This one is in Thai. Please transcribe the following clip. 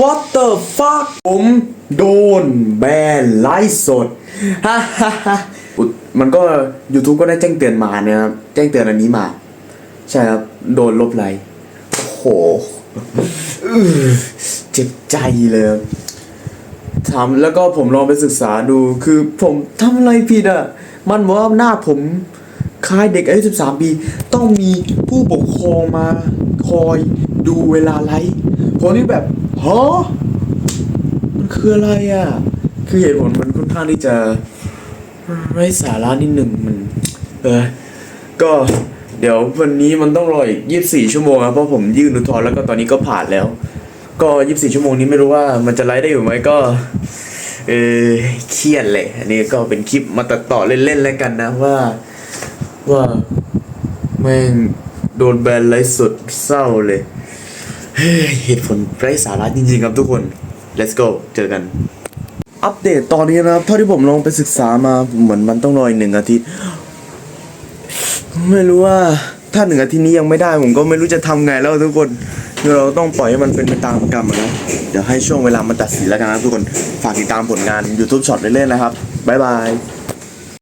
What the fuck ผมโดนแบนไลฟ์สดฮ่าฮ่าฮ่ามันก็ YouTube ก็ได้แจ้งเตือนมาเนี่ยครับแจ้งเตือนอันนี้มา ใช่ครับ โดนลบไลค์โอ้โหเจ็บใจเลยทำแล้วก็ผมลองไปศึกษาดูคือผมทำอะไรผิดอะ มันบอกว่าหน้าผมคล้ายเด็กอายุ 13 ปี ต้องมีผู้ปกครองมาคอยดูเวลาไลฟ์ผมนี่แบบ ฮะมันคืออะไรอะ คือเหตุผลมันค่อนข้างที่จะไร้สาระนิดหนึ่งมัน เออ ก็เดี๋ยววันนี้มันต้องรออีก24ชั่วโมงครับเพราะผมยื่นอุทธรณ์แล้วก็ตอนนี้ก็ผ่านแล้ว ก็24ชั่วโมงนี้ไม่รู้ว่ามันจะไลฟ์ได้อยู่ไหมก็ เออเครียดเลยอันนี้ก็เป็นคลิปมาตัดต่อเล่นๆแล้วกันนะว่า ว่าแม่งโดนแบนไลฟ์สดเศร้าเลย เฮ้ยเหตุผลไร้สาระจริงๆครับทุกคน let's go เจอกัน อัปเดตตอนนี้นะครับ เท่าที่ผมลองไปศึกษามาเหมือนมันต้องรออีกหนึ่งอาทิตย์ ไม่รู้ว่าถ้าหนึ่งอาทิตย์นี้ยังไม่ได้ผมก็ไม่รู้จะทำไงแล้วทุกคนเดี๋ยวเราต้องปล่อยให้มันเป็นไปตามกรรมนะเดี๋ยวให้ช่วงเวลามันตัดสินแล้วกันนะทุกคนฝากติดตามผลงาน YouTube Short เล่นๆนะครับบ๊ายบาย